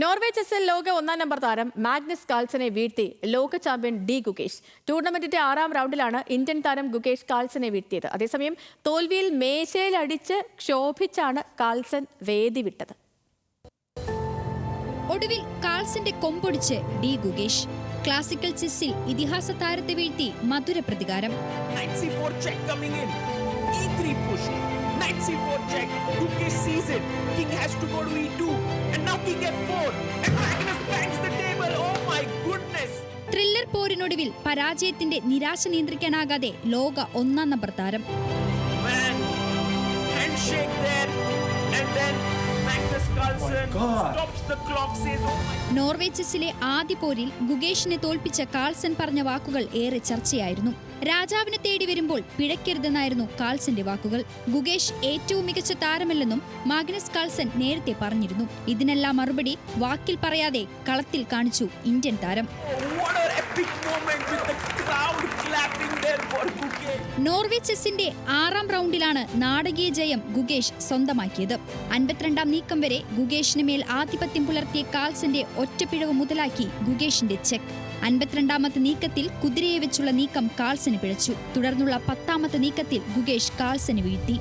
Norway ചെസ്സിൽ ലോക ഒന്നാം number താരം മാഗ്നസ് കാൾസനെ വീഴ്ത്തി ലോക ചാമ്പ്യൻ ഡി ഗുകേഷ്. ടൂർണമെന്റിന്റെ ആറാം റൗണ്ടിലാണ് ഇന്ത്യൻ താരം ഗുകേഷ് കാൾസനെ വീഴ്ത്തിയത്. അതേസമയം തോൽവിയിൽ മേശയിലടിച്ച് ക്ഷോഭിച്ചാണ് കാൾസൻ വേദി വിട്ടത്. ഒടുവിൽ കാൾസിന്റെ കൊമ്പൊടിച്ച് ഡി ഗുകേഷ്. ക്ലാസിക്കൽ ചെസ്സിൽ ഇതിഹാസ താരത്തെ വീഴ്ത്തി മധുര പ്രതികാരം. Knight c4 check coming in. e3 push. Knight c4 check. Duque sees it. King has to go to e2. And now king f4. And Magnus bangs the table. Oh my goodness. Thriller പോരിനൊടുവിൽ പരാജയത്തിന്റെ നിരാശ നിയന്ത്രിക്കാനാകാതെ ലോക ഒന്നാം number താരം Man. Handshake there. And then Magnus Carlsen stops the clock, says, oh my Norway ചെസ്സിലെ ആദ്യ പോരിൽ ഗുകേഷിനെ തോൽപ്പിച്ച Carlsen പറഞ്ഞ വാക്കുകൾ ഏറെ ചർച്ചയായിരുന്നു രാജാവിനെ തേടി വരുമ്പോൾ പിഴയ്ക്കരുതെന്നായിരുന്നു കാൾസന്റെ വാക്കുകൾ. ഗുഗേഷ് ഏറ്റവും മികച്ച താരമല്ലെന്നും മാഗ്നസ് കാൾസൻ നേരത്തെ പറഞ്ഞിരുന്നു. ഇതിനെല്ലാം മറുപടി വാക്കിൽ പറയാതെ കളത്തിൽ കാണിച്ചു ഇന്ത്യൻ താരം. നോർവേ ചെസിന്റെ ആറാം റൗണ്ടിലാണ് നാടകീയ ജയം ഗുഗേഷ് സ്വന്തമാക്കിയത്. അൻപത്തിരണ്ടാം നീക്കം വരെ ഗുകേഷിന് മേൽ ആധിപത്യം പുലർത്തിയ കാൾസന്റെ ഒറ്റപ്പിഴവ് മുതലാക്കി ഗുകേഷിന്റെ ചെക്ക്. അൻപത്തിരണ്ടാമത്തെ നീക്കത്തിൽ കുതിരയെ വെച്ചുള്ള നീക്കം കാൾസന് പിഴച്ചു. തുടർന്നുള്ള പത്താമത്തെ നീക്കത്തിൽ ഗുഗേഷ് കാൾസന് വീഴ്ത്തി.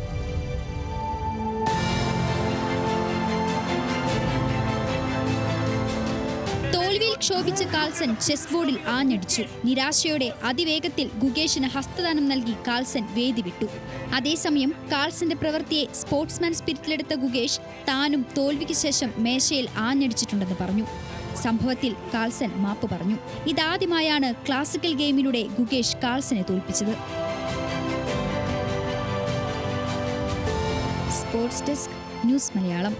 തോൽവിയിൽ ക്ഷോഭിച്ച കാൽസൺ ചെസ് ബോർഡിൽ ആഞ്ഞടിച്ചു. നിരാശയോടെ അതിവേഗത്തിൽ ഗുകേഷിന് ഹസ്തദാനം നൽകി കാൽസൺ വേദി വിട്ടു. അതേസമയം കാൾസന്റെ പ്രവൃത്തിയെ സ്പോർട്സ്മാൻ സ്പിരിറ്റിലെടുത്ത ഗുഗേഷ് താനും തോൽവിക്ക് ശേഷം മേശയിൽ ആഞ്ഞടിച്ചിട്ടുണ്ടെന്ന് പറഞ്ഞു. സംഭവത്തിൽ കാൾസൻ മാപ്പ് പറഞ്ഞു. ഇതാദ്യമായാണ് ക്ലാസിക്കൽ ഗെയിമിലൂടെ ഗുഗേഷ് കാൾസനെ തോൽപ്പിച്ചത്. Sports desk news Malayalam.